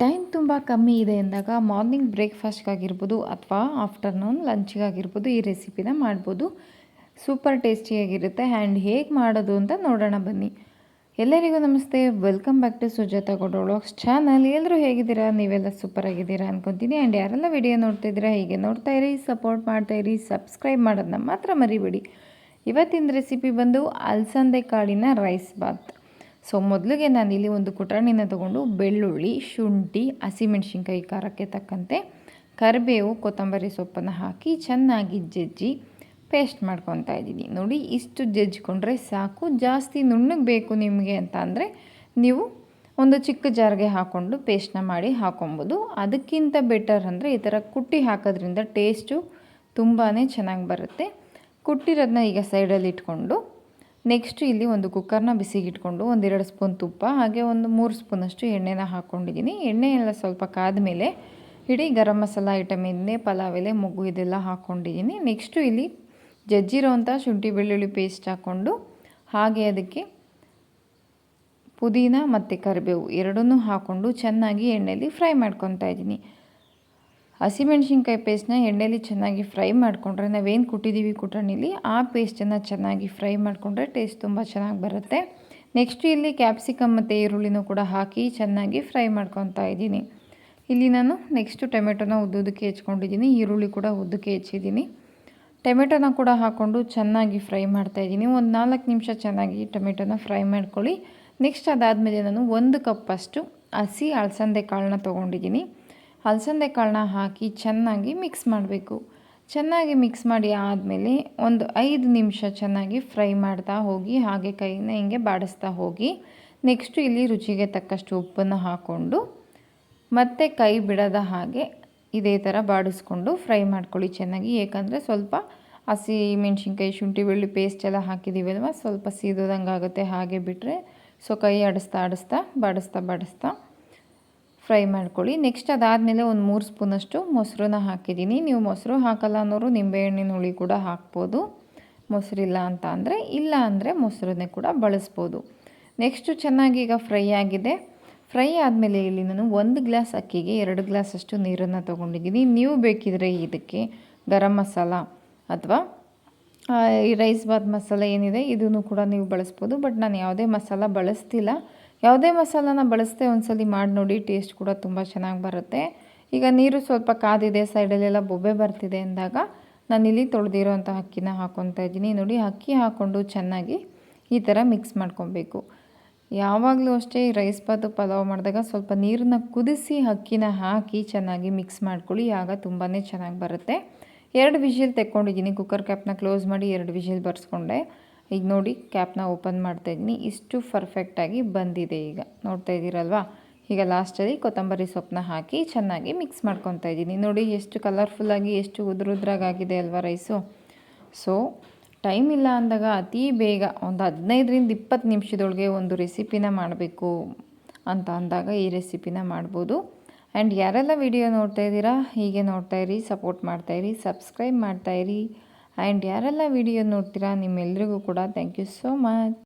Time ತುಂಬ ಕಮ್ಮಿ ಇದೆ ಎಂದಾಗ ಮಾರ್ನಿಂಗ್ ಬ್ರೇಕ್ಫಾಸ್ಟ್ಗಾಗಿರ್ಬೋದು ಅಥವಾ ಆಫ್ಟರ್ನೂನ್ ಲಂಚ್ಗಾಗಿರ್ಬೋದು ಈ ರೆಸಿಪಿನ ಮಾಡ್ಬೋದು. ಸೂಪರ್ ಟೇಸ್ಟಿಯಾಗಿರುತ್ತೆ. ಆ್ಯಂಡ್ ಹೇಗೆ ಮಾಡೋದು ಅಂತ ನೋಡೋಣ ಬನ್ನಿ. ಎಲ್ಲರಿಗೂ ನಮಸ್ತೆ. Welcome back to Sujatha vlogs channel. ಎಲ್ಲರೂ ಹೇಗಿದ್ದೀರಾ? ನೀವೆಲ್ಲ ಸೂಪರ್ ಆಗಿದ್ದೀರಾ ಅನ್ಕೊತೀನಿ. ಆ್ಯಂಡ್ ಯಾರೆಲ್ಲ ವಿಡಿಯೋ ನೋಡ್ತಿದ್ದೀರಾ ಹೀಗೆ ನೋಡ್ತಾ ಇರಿ, ಸಪೋರ್ಟ್ ಮಾಡ್ತಾ ಇರಿ, ಸಬ್ಸ್ಕ್ರೈಬ್ ಮಾಡೋದನ್ನ ಮಾತ್ರ ಮರಿಬೇಡಿ. ಇವತ್ತಿನ ರೆಸಿಪಿ ಬಂದು ಅಲಸಂದೆ ಕಾಳಿನ ರೈಸ್ ಬಾತ್. ಸೊ ಮೊದಲಿಗೆ ನಾನಿಲ್ಲಿ ಒಂದು ಕುಟಾಣಿನ ತಗೊಂಡು ಬೆಳ್ಳುಳ್ಳಿ, ಶುಂಠಿ, ಹಸಿಮೆಣ್ಸಿನ್ಕಾಯಿ ಖಾರಕ್ಕೆ ತಕ್ಕಂತೆ ಕರಿಬೇವು, ಕೊತ್ತಂಬರಿ ಸೊಪ್ಪನ್ನು ಹಾಕಿ ಚೆನ್ನಾಗಿ ಜಜ್ಜಿ ಪೇಸ್ಟ್ ಮಾಡ್ಕೊತಾ ಇದ್ದೀನಿ. ನೋಡಿ, ಇಷ್ಟು ಜಜ್ಜಿಕೊಂಡ್ರೆ ಸಾಕು. ಜಾಸ್ತಿ ನುಣ್ಣಗೆ ಬೇಕು ನಿಮಗೆ ಅಂತ ಅಂದರೆ ನೀವು ಒಂದು ಚಿಕ್ಕ ಜಾರ್ಗೆ ಹಾಕ್ಕೊಂಡು ಪೇಸ್ಟ್ನ ಮಾಡಿ ಹಾಕೊಬೋದು. ಅದಕ್ಕಿಂತ ಬೆಟರ್ ಅಂದರೆ ಈ ಥರ ಕುಟ್ಟಿ ಹಾಕೋದ್ರಿಂದ ಟೇಸ್ಟು ತುಂಬಾ ಚೆನ್ನಾಗಿ ಬರುತ್ತೆ. ಕುಟ್ಟಿರೋದನ್ನ ಈಗ ಸೈಡಲ್ಲಿ ಇಟ್ಕೊಂಡು ನೆಕ್ಸ್ಟ್ ಇಲ್ಲಿ ಒಂದು ಕುಕ್ಕರ್ನ ಬಿಸಿಗಿಟ್ಕೊಂಡು ಒಂದೆರಡು ಸ್ಪೂನ್ ತುಪ್ಪ, ಹಾಗೆ ಒಂದು ಮೂರು ಸ್ಪೂನಷ್ಟು ಎಣ್ಣೆನ ಹಾಕ್ಕೊಂಡಿದ್ದೀನಿ ಎಣ್ಣೆ ಎಲ್ಲ ಸ್ವಲ್ಪ ಕಾದ ಮೇಲೆ ಇಡೀ ಗರಂ ಮಸಾಲ ಐಟಮ್ ಎಣ್ಣೆ, ಪಲಾವ್ ಎಲೆ, ಮೊಗ್ಗು ಇದೆಲ್ಲ ಹಾಕ್ಕೊಂಡಿದ್ದೀನಿ ನೆಕ್ಸ್ಟು ಇಲ್ಲಿ ಜಜ್ಜಿರೋಂಥ ಶುಂಠಿ ಬೆಳ್ಳುಳ್ಳಿ ಪೇಸ್ಟ್ ಹಾಕ್ಕೊಂಡು ಹಾಗೆ ಅದಕ್ಕೆ ಪುದೀನ ಮತ್ತು ಕರಿಬೇವು ಎರಡನ್ನೂ ಹಾಕ್ಕೊಂಡು ಚೆನ್ನಾಗಿ ಎಣ್ಣೆಯಲ್ಲಿ ಫ್ರೈ ಮಾಡ್ಕೊತಾ ಇದ್ದೀನಿ. ಹಸಿಮೆಣ್ಸಿನ್ಕಾಯಿ ಪೇಸ್ಟ್ನ ಎಣ್ಣೆಲಿ ಚೆನ್ನಾಗಿ ಫ್ರೈ ಮಾಡಿಕೊಂಡ್ರೆ, ನಾವೇನು ಕುಟ್ಟಿದ್ದೀವಿ ಕುಟಣಿಲಿ ಆ ಪೇಸ್ಟನ್ನು ಚೆನ್ನಾಗಿ ಫ್ರೈ ಮಾಡಿಕೊಂಡ್ರೆ ಟೇಸ್ಟ್ ತುಂಬ ಚೆನ್ನಾಗಿ ಬರುತ್ತೆ. ನೆಕ್ಸ್ಟ್ ಇಲ್ಲಿ ಕ್ಯಾಪ್ಸಿಕಮ್ ಮತ್ತು ಈರುಳ್ಳಿನೂ ಕೂಡ ಹಾಕಿ ಚೆನ್ನಾಗಿ ಫ್ರೈ ಮಾಡ್ಕೊತಾ ಇದ್ದೀನಿ. ಇಲ್ಲಿ ನಾನು ನೆಕ್ಸ್ಟು ಟೊಮೆಟೊನ ಉದ್ದುದಕ್ಕೆ ಹೆಚ್ಕೊಂಡಿದ್ದೀನಿ, ಈರುಳ್ಳಿ ಕೂಡ ಉದ್ದಕ್ಕೆ ಹೆಚ್ಚಿದ್ದೀನಿ ಟೊಮೆಟೊನ ಕೂಡ ಹಾಕ್ಕೊಂಡು ಚೆನ್ನಾಗಿ ಫ್ರೈ ಮಾಡ್ತಾ ಇದ್ದೀನಿ. ಒಂದು ನಾಲ್ಕು ನಿಮಿಷ ಚೆನ್ನಾಗಿ ಟೊಮೆಟೊನ ಫ್ರೈ ಮಾಡ್ಕೊಳ್ಳಿ. ನೆಕ್ಸ್ಟ್ ಅದಾದಮೇಲೆ ನಾನು ಒಂದು ಕಪ್ಪಷ್ಟು ಹಸಿ ಅಲಸಂದೆ ಕಾಳನ್ನ ತೊಗೊಂಡಿದ್ದೀನಿ. ಅಲಸಂದೆ ಕಾಳನ್ನ ಹಾಕಿ ಚೆನ್ನಾಗಿ ಮಿಕ್ಸ್ ಮಾಡಬೇಕು. ಚೆನ್ನಾಗಿ ಮಿಕ್ಸ್ ಮಾಡಿ ಆದಮೇಲೆ ಒಂದು ಐದು ನಿಮಿಷ ಚೆನ್ನಾಗಿ ಫ್ರೈ ಮಾಡ್ತಾ ಹೋಗಿ, ಹಾಗೆ ಕೈನ ಹಿಂಗೆ ಬಾಡಿಸ್ತಾ ಹೋಗಿ, ನೆಕ್ಸ್ಟು ಇಲ್ಲಿ ರುಚಿಗೆ ತಕ್ಕಷ್ಟು ಉಪ್ಪನ್ನು ಹಾಕ್ಕೊಂಡು, ಮತ್ತೆ ಕೈ ಬಿಡದ ಹಾಗೆ ಇದೇ ಥರ ಬಾಡಿಸ್ಕೊಂಡು ಫ್ರೈ ಮಾಡ್ಕೊಳ್ಳಿ ಚೆನ್ನಾಗಿ. ಏಕೆಂದರೆ ಸ್ವಲ್ಪ ಹಸಿ ಮೆಣಸಿನ್ಕಾಯಿ, ಶುಂಠಿ ಬೆಳ್ಳಿ ಪೇಸ್ಟ್ ಎಲ್ಲ ಹಾಕಿದ್ದೀವಲ್ವ ಸ್ವಲ್ಪ ಸೀದೋದಂಗೆ ಆಗುತ್ತೆ ಹಾಗೆ ಬಿಟ್ಟರೆ ಸೊ ಕೈ ಆಡಿಸ್ತಾ ಆಡಿಸ್ತಾ ಬಾಡಿಸ್ತಾ ಬಾಡಿಸ್ತಾ ಫ್ರೈ ಮಾಡ್ಕೊಳ್ಳಿ. ನೆಕ್ಸ್ಟ್ ಅದಾದಮೇಲೆ ಒಂದು ಮೂರು ಸ್ಪೂನಷ್ಟು ಮೊಸರನ್ನ ಹಾಕಿದ್ದೀನಿ. ನೀವು ಮೊಸರು ಹಾಕಲ್ಲ ಅನ್ನೋರು ನಿಂಬೆಹಣ್ಣಿನ ಹುಳಿ ಕೂಡ ಹಾಕ್ಬೋದು. ಮೊಸರಿಲ್ಲ ಅಂತ ಅಂದರೆ ಇಲ್ಲ ಅಂದರೆ ಮೊಸರನ್ನೇ ಕೂಡ ಬಳಸ್ಬೋದು. ನೆಕ್ಸ್ಟು ಚೆನ್ನಾಗಿ ಈಗ ಫ್ರೈ ಆಗಿದೆ. ಫ್ರೈ ಆದಮೇಲೆ ಇಲ್ಲಿ ನಾನು ಒಂದು ಗ್ಲಾಸ್ ಅಕ್ಕಿಗೆ ಎರಡು ಗ್ಲಾಸ್ ಅಷ್ಟು ನೀರನ್ನು ತೊಗೊಂಡಿದ್ದೀನಿ. ನೀವು ಬೇಕಿದ್ರೆ ಇದಕ್ಕೆ ಗರಂ ಮಸಾಲ ಅಥವಾ ಈ ರೈಸ್ ಬಾತ್ ಮಸಾಲ ಏನಿದೆ ಇದನ್ನು ಕೂಡ ನೀವು ಬಳಸ್ಬೋದು. ಬಟ್ ನಾನು ಯಾವುದೇ ಮಸಾಲ ಬಳಸ್ತಿಲ್ಲ. ಯಾವುದೇ ಮಸಾಲಾನ ಬಳಸದೆ ಒಂದ್ಸಲಿ ಮಾಡಿ ನೋಡಿ ಟೇಸ್ಟ್ ಕೂಡ ತುಂಬ ಚೆನ್ನಾಗಿ ಬರುತ್ತೆ. ಈಗ ನೀರು ಸ್ವಲ್ಪ ಕಾದಿದೆ, ಸೈಡಲ್ಲೆಲ್ಲ ಬೊಬ್ಬೆ ಬರ್ತಿದೆ ಅಂದಾಗ ನಾನಿಲ್ಲಿ ತೊಳೆದಿರೋ ಅಂಥ ಅಕ್ಕಿನ ಹಾಕ್ಕೊತಾ ಇದ್ದೀನಿ. ನೋಡಿ, ಅಕ್ಕಿ ಹಾಕ್ಕೊಂಡು ಚೆನ್ನಾಗಿ ಈ ಥರ ಮಿಕ್ಸ್ ಮಾಡ್ಕೊಬೇಕು. ಯಾವಾಗಲೂ ಅಷ್ಟೇ ರೈಸ್ ಬಾತು ಪಲಾವ್ ಮಾಡಿದಾಗ ಸ್ವಲ್ಪ ನೀರನ್ನ ಕುದಿಸಿ ಅಕ್ಕಿನ ಹಾಕಿ ಚೆನ್ನಾಗಿ ಮಿಕ್ಸ್ ಮಾಡ್ಕೊಳ್ಳಿ, ಆಗ ತುಂಬಾ ಚೆನ್ನಾಗಿ ಬರುತ್ತೆ. ಎರಡು ವಿಷಿಲ್ ತೆಕ್ಕೊಂಡಿದ್ದೀನಿ ಕುಕ್ಕರ್ ಕ್ಯಾಪ್ನ ಕ್ಲೋಸ್ ಮಾಡಿ ಎರಡು ವಿಷಿಲ್ ಬರ್ಸ್ಕೊಂಡೆ. ಈಗ ನೋಡಿ ಕ್ಯಾಪ್ನ ಓಪನ್ ಮಾಡ್ತಾಯಿದ್ದೀನಿ ಇಷ್ಟು ಪರ್ಫೆಕ್ಟಾಗಿ ಬಂದಿದೆ ಈಗ. ನೋಡ್ತಾ ಇದ್ದೀರಲ್ವಾ? ಈಗ ಲಾಸ್ಟಲ್ಲಿ ಕೊತ್ತಂಬರಿ ಸೊಪ್ಪನ್ನ ಹಾಕಿ ಚೆನ್ನಾಗಿ ಮಿಕ್ಸ್ ಮಾಡ್ಕೊತಾ ಇದ್ದೀನಿ. ನೋಡಿ, ಎಷ್ಟು ಕಲರ್ಫುಲ್ಲಾಗಿ ಎಷ್ಟು ಉದ್ರುದ್ರಾಗಿದೆ ಅಲ್ವಾ ರೈಸು ಸೊ ಟೈಮ್ ಇಲ್ಲ ಅಂದಾಗ ಅತಿ ಬೇಗ ಒಂದು ಹದಿನೈದರಿಂದ ಇಪ್ಪತ್ತು ನಿಮಿಷದೊಳಗೆ ಒಂದು ರೆಸಿಪಿನ ಮಾಡಬೇಕು ಅಂತ ಅಂದಾಗ ಈ ರೆಸಿಪಿನ ಮಾಡ್ಬೋದು. ಆ್ಯಂಡ್ ಯಾರೆಲ್ಲ ವಿಡಿಯೋ ನೋಡ್ತಾ ಇದ್ದೀರಾ, ಹೀಗೆ ನೋಡ್ತಾಯಿರಿ ಸಪೋರ್ಟ್ ಮಾಡ್ತಾಯಿರಿ ಸಬ್ಸ್ಕ್ರೈಬ್ ಮಾಡ್ತಾಯಿರಿ ಆ್ಯಂಡ್ ಯಾರೆಲ್ಲ ವಿಡಿಯೋ ನೋಡ್ತೀರಾ ನಿಮ್ಮೆಲ್ರಿಗೂ ಕೂಡ ಥ್ಯಾಂಕ್ ಯು ಸೋ ಮಚ್